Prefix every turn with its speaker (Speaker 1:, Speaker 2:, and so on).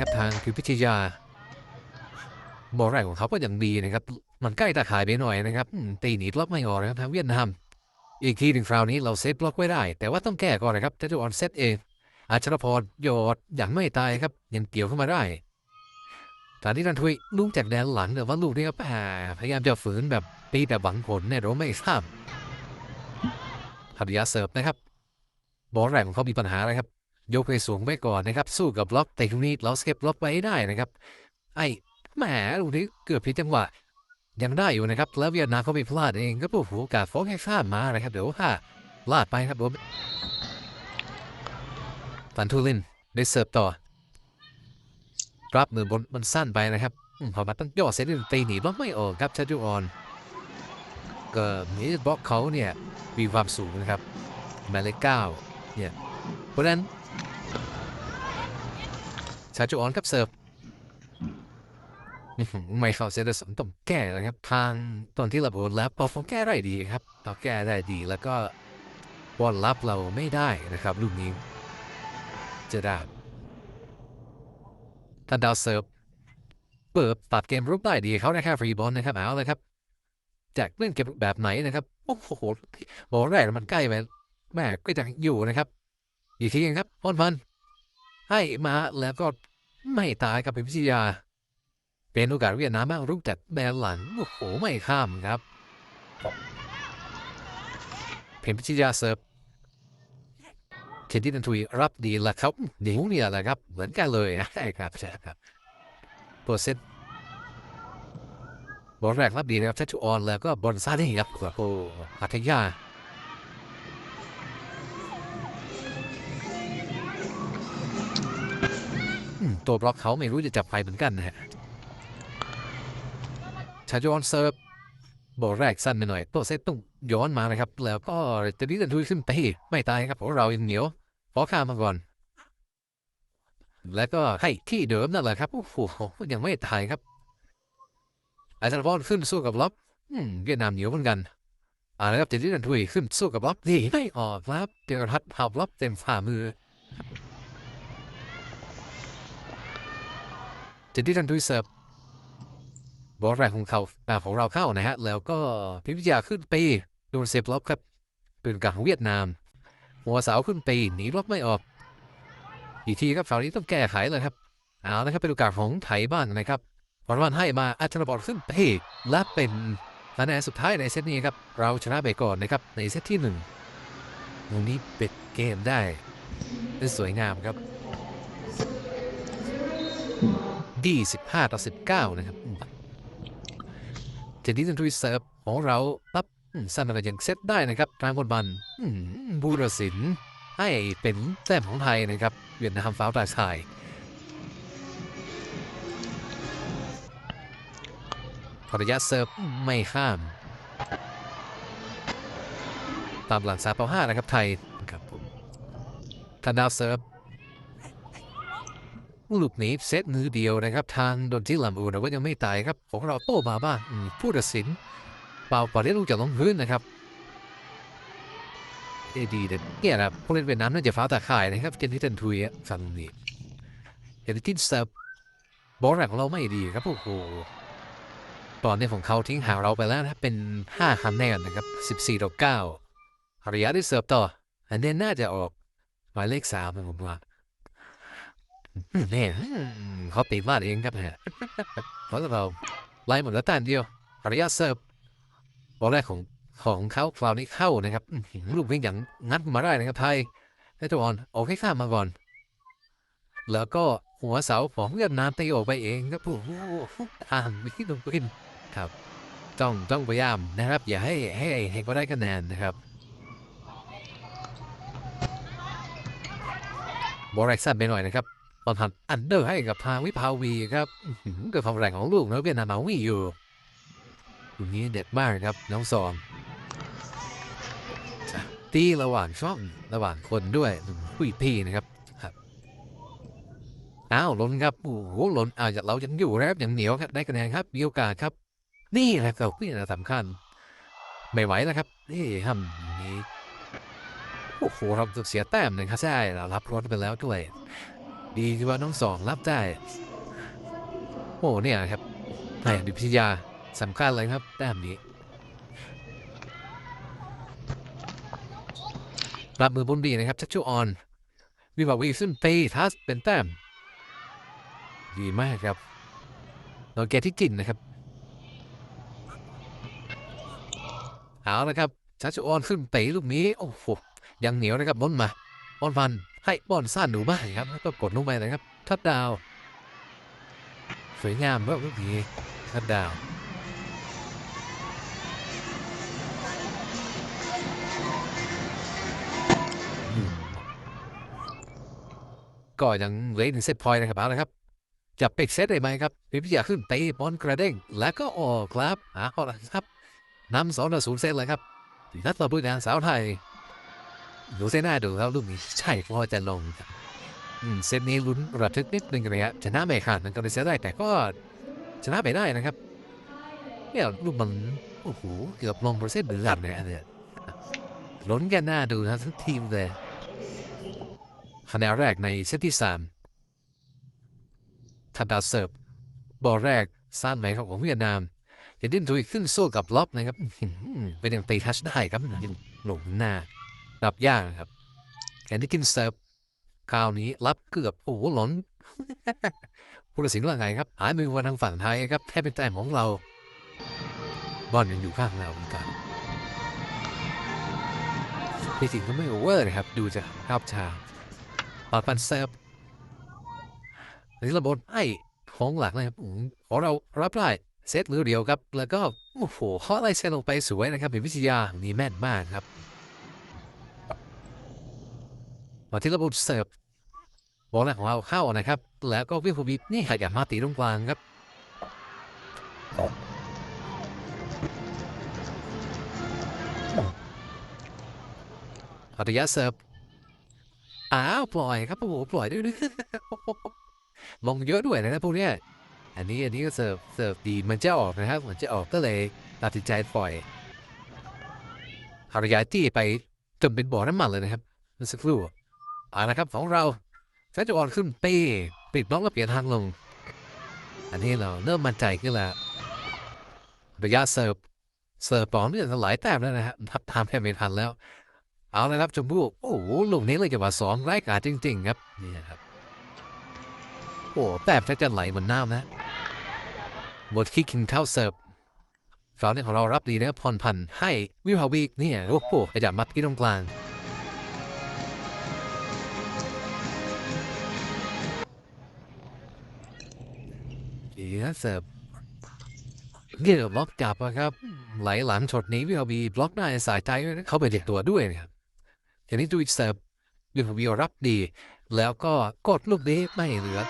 Speaker 1: นะครับทางพิพิชยาบอลแรกของเขาก็ยังดีนะครับ มันใกล้ตาข่ายไปหน่อยนะครับตีหนีบล็อกไม่ออกนะครับทางเวียดนามอีกทีหนึ่งคราวนี้เราเซตบล็อกไว้ได้ แต่ว่าต้องแก้ก่อนนะครับเทตุออนเซตเองอาชรพรโยดอย่างไม่ตายครับ ยังเกี่ยวเข้ามาได้ตอนนี้นันทุยลุกจากแดนหลังแต่ว่าลูกนี้ก็แหม่พยายามจะฝืนแบบตีแบบหวังผลเนี่ยเราไม่ทราบหัตยาเสิร์ฟนะครับ บอลแรกของเขามีปัญหาอะไรครับ ยกไปสูงไว้ก่อนนะครับ สู้กับบล็อกแต่ตรงนี้เราสเก็ปบล็อกไว้ได้นะครับ ไอ้แหมลูกนี้เกือบผิดจังหวะยังได้อยู่นะครับ แล้วเวียดนามเขาไปพลาดเองก็ปุ๊บโอกาสฟ้องแค่ข้ามมานะครับ เดี๋ยวว่าพลาดไปครับผมฟันทูลินได้เสิร์ฟต่อรับมือบนมันสั้นไปนะครับอืมพอมาตั้งย่อเซตหนึ่งตีหนีบล็อกไม่ออกครับชัจูออนก็มีบล็อกเขาเนี่ยมีความสูงนะครับหมายเลขเก้าเนี่ย เพราะนั้นชาจูออนครับเสิร์ฟไม่เข้าเซตสมต้องแก้นะครับ ทางตอนที่เราโดนแล้วพอผมแก้ได้ดีครับเราแก้ได้ดีแล้วก็บอลรับเราไม่ได้นะครับลูกนี้จะได้ท่านดาวเซิร์ฟเปิดตัดเกมรุกได้ดีเขาได้แค่ฟรีบอลนะครับเอาเลยครับจากเล่นเกมแบบไหนนะครับโอ้โหบอลแรกมันใกล้ไปแม่ก็จะอยู่นะครับ อีกทีนึงครับพอนพัน ให้มาแล้วก็ไม่ตายกับเป็นพิชยา เป็นโอกาสเวียดนามมากรุกจากแดนหลังโอ้โหไม่ข้ามครับเพนพิชิยาเซิร์ฟเคนที่นันทุยรับดีล้วครับเดี๋ยวเนี่ยแหละครับ เหมือนกันเลยนะใช่ครับใช่ครับตัวเซตบอลแรกรับดีนะครับเซตทูออนแล้วก็บอลซาเน่ครับโอ้หัตถยา ตัวบล็อกเขาไม่รู้จะจับใครเหมือนกันนะฮะชาจอนเซิร์ฟบอลแรกสั้นไปหน่อยตัวเซตต้องย้อนมานะครับ แล้วก็จะนี้จะดูขึ้นไปไม่ตายครับของเรายังเหนียวขอข้ามมาก่อน แล้วก็ให้ที่เดิมนั่นแหละครับโอ้โหยังไม่ตายครับอาจารย์บอลขึ้นสู้กับล็อบอืมเวียดนามเหนียวเหมือนกันอ่าแล้วครับเจดี้นทุยขึ้นสู้กับล็อบดีไม่ออกครับเจอทัดหับล็อบเต็มฝ่ามือ เจดี้ดันทุยเสิร์ฟบอลแรกของเขาอ่าของเราเข้านะฮะ แล้วก็พิพิยาขึ้นไปโดนเซฟล็อบครับเป็นการของเวียดนาม หัวเสาขึ้นไปหนีล็อบไม่ออกอีกทีครับฝั่งนี้ต้องแก้ไขเลยครับเอาละครับเป็นโอกาสของไทยบ้างนะครับบอลวันให้มาอัชรบอลขึ้นไปและเป็นคะแนนสุดท้ายในเซตนี้ครับเราชนะไปก่อนนะครับในเซตที่หนึ่งตรงนี้เปิดเกมได้ได้สวยงามครับ ดี15ต่อ19นะครับเจดี้ทันทุยเซิร์ฟของเรารับสั้นอะไรยังเซตได้นะครับกลางบนบันอืมบูรสินให้เป็นแต้มของไทยนะครับ เวียดนามฟ้าวตาชายภรรยาเซิร์ฟไม่ข้าม ตามหลังสามต่อห้านะครับไทยครับผมทานดาวเซิร์ฟ ลูกนี้เซตมือเดียวนะครับ ทางโดนที่ลำอูนะว่ายังไม่ตายครับ ของเราโต้มาบ้างผู้ตัดสินเป่าปล่อยลูกจากลงพื้นนะครับเอดีเด็ดเนี่ยนะผู้เล่นเวียดนามน่าจะฟ้าตาข่ายนะครับเจนที่เทนทุยอะฟังนี้เจนที่เซิร์ฟบอลแรกของเราไม่ดีครับโอ้โหตอนนี้ของเขาทิ้งห่างเราไปแล้วนะเป็น5คะแนนนะครับ14ต่อ9ฮาริยะได้เสิร์ฟต่อ อันนี้น่าจะออกหมายเลขสามนะผมว่า นี่ยอืมเขาตีมาเองครับฮะเพราะเราไล่หมดแล้วแต้มเดียวระยะเซิร์ฟบอลแรกของของเขาคราวนี้เข้านะครับลูกวิ่งอย่างงัดมาได้นะครับไทยได้ตัวออนออกให้ข้ามมาก่อน แล้วก็หัวเสาของเวียดนามตีออกไปเองครับโอ้โหอ่านไม่คิดลงกินครับ ต้องต้องพยายามนะครับ อย่าให้ให้ให้เขาได้คะแนนนะครับบอลแรกสั้นไปหน่อยนะครับ อนทำอันเดอร์ให้กับทางวิภาวีครับเกิดความแรงของลูกนะเวียดนามเอาไม่อยู่ตรงนี้เด็ดมากครับน้องซองตีระหว่างช่องระหว่างคนด้วยผู้พี่นะครับอ้าวหล้นครับโอ้โหหล้นอ้าวเรายังอยู่นะครับยังเหนียวครับได้คะแนนครับมีโอกาสครับ นี่แหละครับนี่แหละสำคัญ ไม่ไหวแล้วครับนี่ทำอย่างนี้โอ้โหเราเสียแต้มหนึ่งครับใช่เรารับรถไปแล้วด้วย ดีที่ว่าน้องสองรับได้ โอ้เนี่ยครับแหม่ดิพิยาสำคัญเลยครับแต้มนี้ รับมือบนดีนะครับ ชัชชูออน วิบากวีซึ่งเปทัสเป็นแต้ม ดีมากครับเราแกที่กินนะครับ เอาละครับชัชชูออนขึ้นเตลูกนี้ โอ้โหยังเหนียวนะครับบอลมา บอลฟัน ให้บอลสั้นหนูบ้างครับแล้วก็กดลงไปนะครับ ทัดดาว สวยงามครับลูกนี้ทัดดาวก็ยังเหลือหนึ่งเซตพอยต์นะครับเอาละครับ จะปิดเซตได้ไหมครับพิพิยาขึ้นเตะบอลกระเด้ง แล้วก็ออกครับเอาละครับนำสองต่อศูนย์เซตเลยครับนัดต่อผู้นางสาวไทย ดูเส้นหน้าดูแล้วลูกนี้ใช่พอจะลงครับอืมเซตนี้ลุ้นระทึกนิดนึงเลยครับชนะไม่ขาดมันก็เลยเสียได้แต่ก็ชนะไปได้นะครับเนี่ยลูกมันโอ้โหเกือบลงเปอร์เซ็นต์เหมือนกันเลยอันเนี่ยลุ้นกันหน้าดูนะทั้งทีมเลยคะแนนแรกในเซตที่สามทันดาวเสิร์ฟบอลแรกสั้นไหมครับของเวียดนามจะดิ้นทุยขึ้นสู้กับล็อบนะครับเป็นอย่างตีทัชได้ครับหลงหน้า รับยากครับแคนดี้กินเสิร์ฟคราวนี้รับเกือบโอ้โหหล่นผู้ตัดสินว่าไงครับ หายมือมาทางฝั่งไทยครับแค่เป็นแต้มของเรา บอลยังอยู่ข้างเราเหมือนกันที่จริงก็ไม่โอเวอร์นะครับ ดูจากภาพชาปาปันเซฟนี่ระบบไอ้ของหลักนะครับของเรารับได้เซตเหลือเดียวครับ แล้วก็ โอ้โหข้อไล่เซตลงไปสวยนะครับเป็นวิทยานี่แม่นมากครับ มาที่ระบบเสิร์ฟบอลแรกของเราเข้านะครับ แล้วก็วิพวิทนี่ขยับมาตีตรงกลางครับอัตยะเสิร์ฟอ้าวปล่อยครับโอ้โหปล่อยด้วยนะลงเยอะด้วยนะครับพวกเนี้ยอันนี้อันนี้ก็เสิร์ฟเสิร์ฟดีมันจะออกนะครับมันจะออกก็เลยตัดสินใจปล่อยฮารยาที่ไปจนเป็นบ่อน้ำมันเลยนะครับเมื่อสักครู่ อ่านะครับของเราแฟนจะออนขึ้นเป้ปิดบล็อกแล้วเปลี่ยนทางลง อันนี้เราเริ่มมั่นใจขึ้นแล้วระยะเสิร์ฟเสิร์ฟปอนเนี่ยหลายแต้มแล้วนะครับทับทามแทบไม่ทันแล้ว เอาเลยครับชมพู่โอ้โหลูกนี้เลยจะว่าสองไร้กาจจริง ๆ ครับนี่ครับโอ้แต้มแทบจะไหลเหมือนน้ำนะหมดคิกคิงเข้าเสิร์ฟฟาวล์เนี่ยของเรารับดีนะครับพรพันให้วิภาวีเนี่ยโอ้โหขยับมัดที่ตรงกลาง ดีนเสิร์ฟเกี่ยวบล็อกกลับนะครับ ไหลหลังช็อตนี้วิภาบีบล็อกได้สายใจเข้าไปเด็กตัวด้วยนะครับทีนี้ดูอีกเสิร์ฟวิววิวรับดี แล้วก็กดลูกนี้ไม่เหลือ